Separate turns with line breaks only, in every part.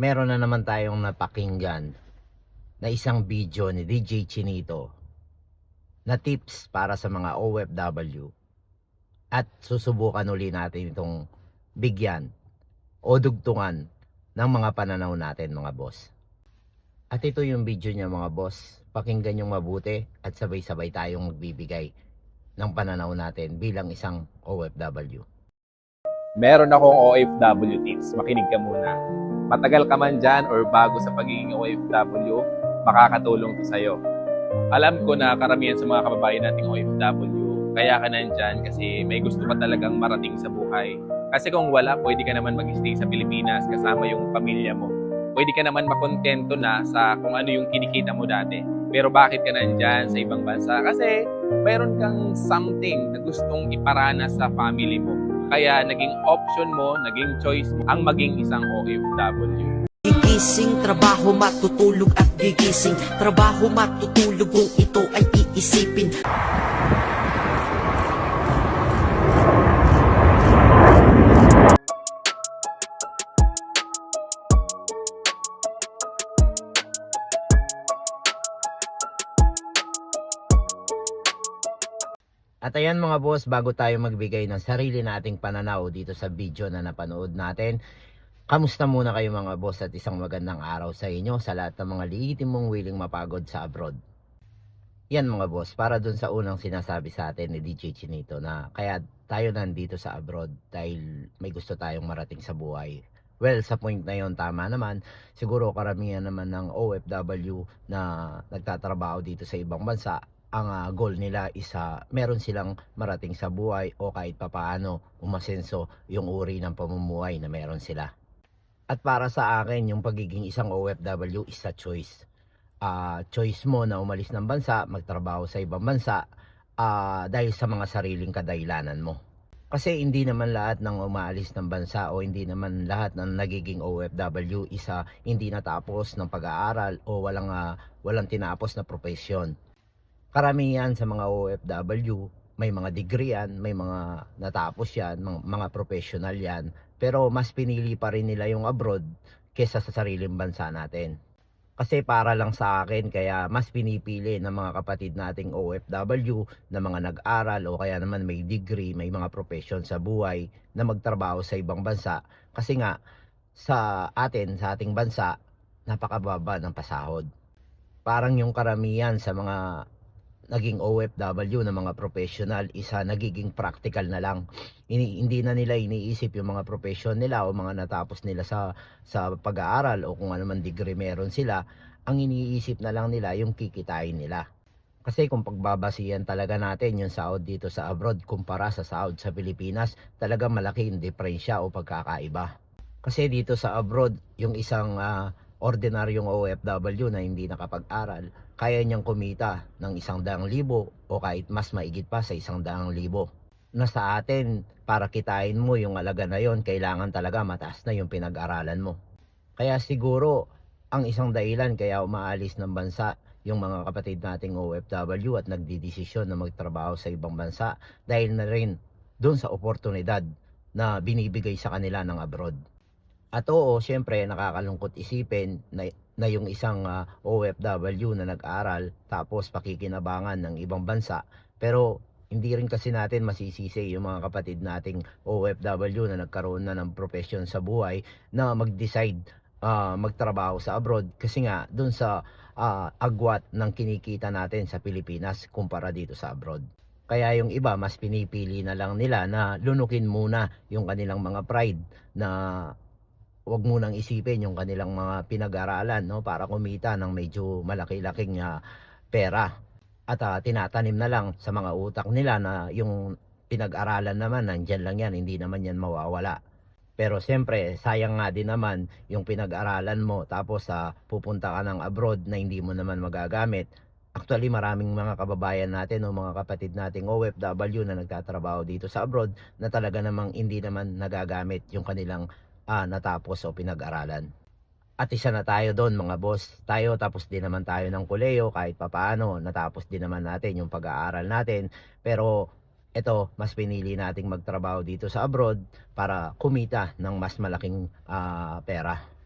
meron na naman tayong napakinggan na isang video ni DJ Chinito na tips para sa mga OFW at susubukan uli natin itong bigyan o dugtungan ng mga pananaw natin mga boss. At ito yung video niya mga boss. Pakinggan yung mabuti at sabay-sabay tayong magbibigay ng pananaw natin bilang isang OFW.
meron akong OFW tips. Makinig ka muna. Matagal ka man dyan or bago sa pagiging OFW, makakatulong to sa'yo. Alam ko na karamihan sa mga kababayan nating OFW, kaya ka nandyan kasi may gusto ka talagang marating sa buhay. Kasi kung wala, pwede ka naman mag-stay sa Pilipinas kasama yung pamilya mo. Pwede ka naman makontento na sa kung ano yung kinikita mo dati. Pero bakit ka nandyan sa ibang bansa? Kasi mayroon kang something na gustong iparana sa family mo. Kaya naging option mo, naging choice mo ang maging isang OFW.
Gigising, trabaho matutulog at gigising Trabaho matutulog kung ito ay iisipin
At ayan mga boss, bago tayo magbigay ng sarili nating pananaw dito sa video na napanood natin, kamusta muna kayo mga boss at isang magandang araw sa inyo sa lahat ng mga liitin mong willing mapagod sa abroad. Yan mga boss, para dun sa unang sinasabi sa atin ni DJ Chinito na kaya tayo nandito sa abroad dahil may gusto tayong marating sa buhay. Well, sa point na yon tama naman. Siguro karamihan naman ng OFW na nagtatrabaho dito sa ibang bansa ang ah, goal nila is ah, meron silang marating sa buhay o kahit papaano umasenso yung uri ng pamumuhay na meron sila. At para sa akin, yung pagiging isang OFW is a choice. Ah, choice mo na umalis ng bansa, magtrabaho sa ibang bansa ah, dahil sa mga sariling kadahilanan mo. Kasi hindi naman lahat ng umaalis ng bansa o hindi naman lahat ng nagiging OFW isa hindi natapos ng pag-aaral o walang ah, walang tinapos na profesyon karamihan sa mga OFW, may mga degree yan, may mga natapos yan, mga, professional yan, pero mas pinili pa rin nila yung abroad kesa sa sariling bansa natin. Kasi para lang sa akin, kaya mas pinipili ng mga kapatid nating OFW na mga nag-aral o kaya naman may degree, may mga profession sa buhay na magtrabaho sa ibang bansa. Kasi nga, sa atin, sa ating bansa, napakababa ng pasahod. Parang yung karamihan sa mga naging OFW na mga professional isa nagiging practical na lang. Ini, hindi na nila iniisip yung mga profession nila o mga natapos nila sa sa pag-aaral o kung ano man degree meron sila, ang iniisip na lang nila yung kikitain nila. Kasi kung pagbabasihan talaga natin yung sahod dito sa abroad kumpara sa sahod sa Pilipinas, talaga malaki yung diferensya o pagkakaiba. Kasi dito sa abroad, yung isang ah, ordinaryong OFW na hindi nakapag-aral, kaya niyang kumita ng isang daang libo o kahit mas maigit pa sa isang daang libo. Na sa atin, para kitain mo yung alaga na yon, kailangan talaga mataas na yung pinag-aralan mo. Kaya siguro, ang isang dahilan kaya umaalis ng bansa yung mga kapatid nating OFW at nagdidesisyon na magtrabaho sa ibang bansa dahil na rin doon sa oportunidad na binibigay sa kanila ng abroad. At oo, syempre nakakalungkot isipin na, na yung isang ah, OFW na nag-aral tapos pakikinabangan ng ibang bansa. Pero hindi rin kasi natin masisisi yung mga kapatid nating OFW na nagkaroon na ng profession sa buhay na mag-decide ah, magtrabaho sa abroad kasi nga doon sa ah, agwat ng kinikita natin sa Pilipinas kumpara dito sa abroad. Kaya yung iba mas pinipili na lang nila na lunukin muna yung kanilang mga pride na wag munang isipin yung kanilang mga pinag-aralan no para kumita ng medyo malaki-laking ah, pera. At ah, tinatanim na lang sa mga utak nila na yung pinag-aralan naman nandyan lang yan hindi naman yan mawawala. Pero siyempre sayang nga din naman yung pinag-aralan mo tapos sa pupunta ka ng abroad na hindi mo naman magagamit. Actually, maraming mga kababayan natin o mga kapatid nating OFW na nagtatrabaho dito sa abroad na talaga namang hindi naman nagagamit yung kanilang ah, natapos o pinag-aralan. At isa na tayo doon mga boss. Tayo tapos din naman tayo ng kuleyo kahit papaano. Natapos din naman natin yung pag-aaral natin. Pero ito, mas pinili nating magtrabaho dito sa abroad para kumita ng mas malaking ah, pera.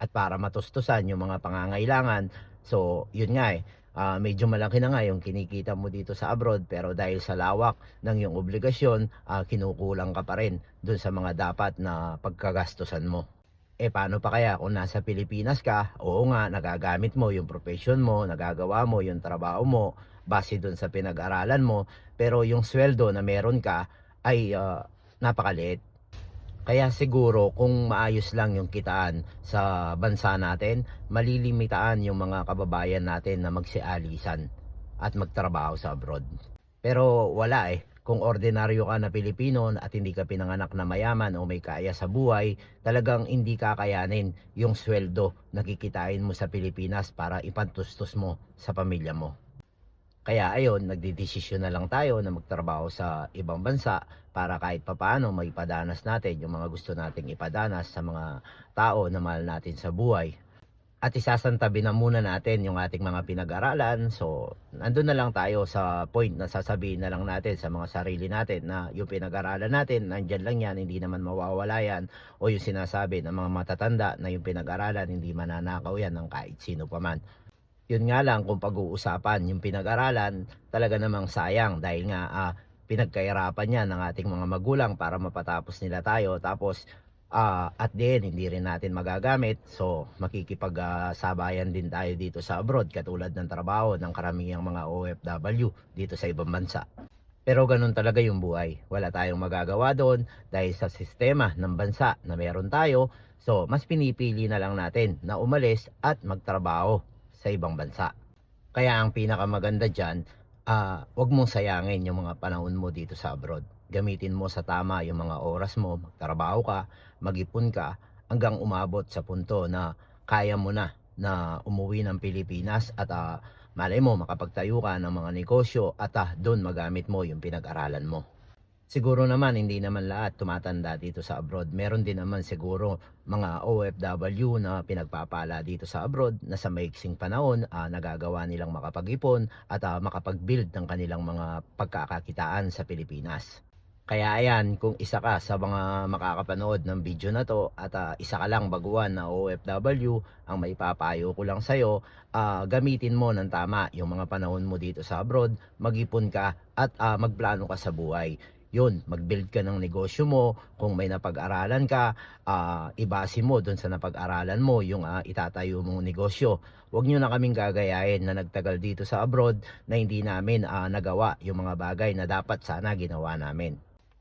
at para matustusan yung mga pangangailangan. So, yun nga eh, ah, medyo malaki na nga yung kinikita mo dito sa abroad pero dahil sa lawak ng yung obligasyon, ah, kinukulang ka pa rin dun sa mga dapat na pagkagastusan mo. Eh paano pa kaya kung nasa Pilipinas ka, oo nga, nagagamit mo yung profession mo, nagagawa mo yung trabaho mo, base dun sa pinag-aralan mo, pero yung sweldo na meron ka ay ah, napakaliit. Kaya siguro kung maayos lang yung kitaan sa bansa natin, malilimitaan yung mga kababayan natin na magsialisan at magtrabaho sa abroad. Pero wala eh. Kung ordinaryo ka na Pilipino at hindi ka pinanganak na mayaman o may kaya sa buhay, talagang hindi kakayanin yung sweldo na kikitain mo sa Pilipinas para ipantustos mo sa pamilya mo. Kaya ayon, nagdidesisyon na lang tayo na magtrabaho sa ibang bansa para kahit papaano may padanas natin yung mga gusto nating ipadanas sa mga tao na mahal natin sa buhay. At isasantabi na muna natin yung ating mga pinag-aralan. So, nandun na lang tayo sa point na sasabihin na lang natin sa mga sarili natin na yung pinag-aralan natin, nandyan lang yan, hindi naman mawawala yan. O yung sinasabi ng mga matatanda na yung pinag-aralan, hindi mananakaw yan ng kahit sino pa man yun nga lang kung pag-uusapan yung pinag-aralan, talaga namang sayang dahil nga ah, pinagkahirapan niya ng ating mga magulang para mapatapos nila tayo. Tapos ah, at the end, hindi rin natin magagamit. So makikipag-sabayan din tayo dito sa abroad katulad ng trabaho ng karamihang mga OFW dito sa ibang bansa. Pero ganun talaga yung buhay. Wala tayong magagawa doon dahil sa sistema ng bansa na meron tayo. So, mas pinipili na lang natin na umalis at magtrabaho sa ibang bansa. Kaya ang pinakamaganda dyan, ah, wag mong sayangin yung mga panahon mo dito sa abroad. Gamitin mo sa tama yung mga oras mo, magtrabaho ka, mag-ipon ka, hanggang umabot sa punto na kaya mo na na umuwi ng Pilipinas at ah, malay mo makapagtayo ka ng mga negosyo at ah, doon magamit mo yung pinag-aralan mo. Siguro naman hindi naman lahat tumatanda dito sa abroad. Meron din naman siguro mga OFW na pinagpapala dito sa abroad na sa maiksing panahon ah, nagagawa nilang makapag-ipon at ah, makapag-build ng kanilang mga pagkakakitaan sa Pilipinas. Kaya ayan, kung isa ka sa mga makakapanood ng video na to at ah, isa ka lang baguhan na OFW, ang may papayo ko lang sa'yo, ah, gamitin mo ng tama yung mga panahon mo dito sa abroad, mag-ipon ka at ah, magplano ka sa buhay yun, mag-build ka ng negosyo mo, kung may napag-aralan ka, ah, ibase mo doon sa napag-aralan mo yung ah, itatayo mong negosyo. Huwag nyo na kaming gagayahin na nagtagal dito sa abroad na hindi namin ah, nagawa yung mga bagay na dapat sana ginawa namin.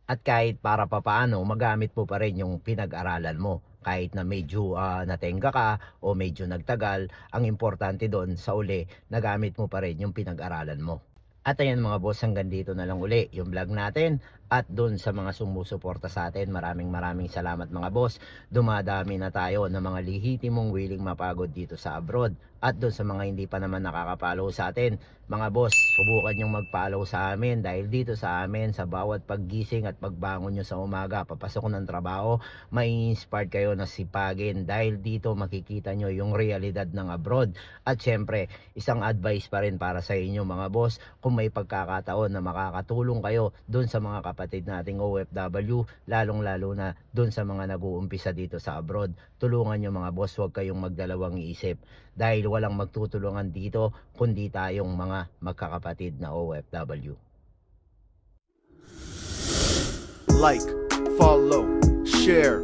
At kahit para papaano, magamit mo pa rin yung pinag-aralan mo. Kahit na medyo ah, natenga ka o medyo nagtagal, ang importante doon sa uli, nagamit mo pa rin yung pinag-aralan mo. At ayan mga boss, hanggang dito na lang uli yung vlog natin. At doon sa mga sumusuporta sa atin, maraming maraming salamat mga boss. Dumadami na tayo ng mga lihitimong willing mapagod dito sa abroad. At doon sa mga hindi pa naman nakakapollow sa atin, mga boss, subukan nyong mag-follow sa amin dahil dito sa amin, sa bawat paggising at pagbangon nyo sa umaga, papasok ng trabaho, may inspired kayo na sipagin dahil dito makikita nyo yung realidad ng abroad. At syempre, isang advice pa rin para sa inyo mga boss, kung may pagkakataon na makakatulong kayo doon sa mga kapatid nating OFW, lalong-lalo na doon sa mga nag-uumpisa dito sa abroad. Tulungan nyo mga boss, huwag kayong magdalawang isip dahil walang magtutulungan dito kundi tayong mga magkakapatid na OFW.
like, follow, share,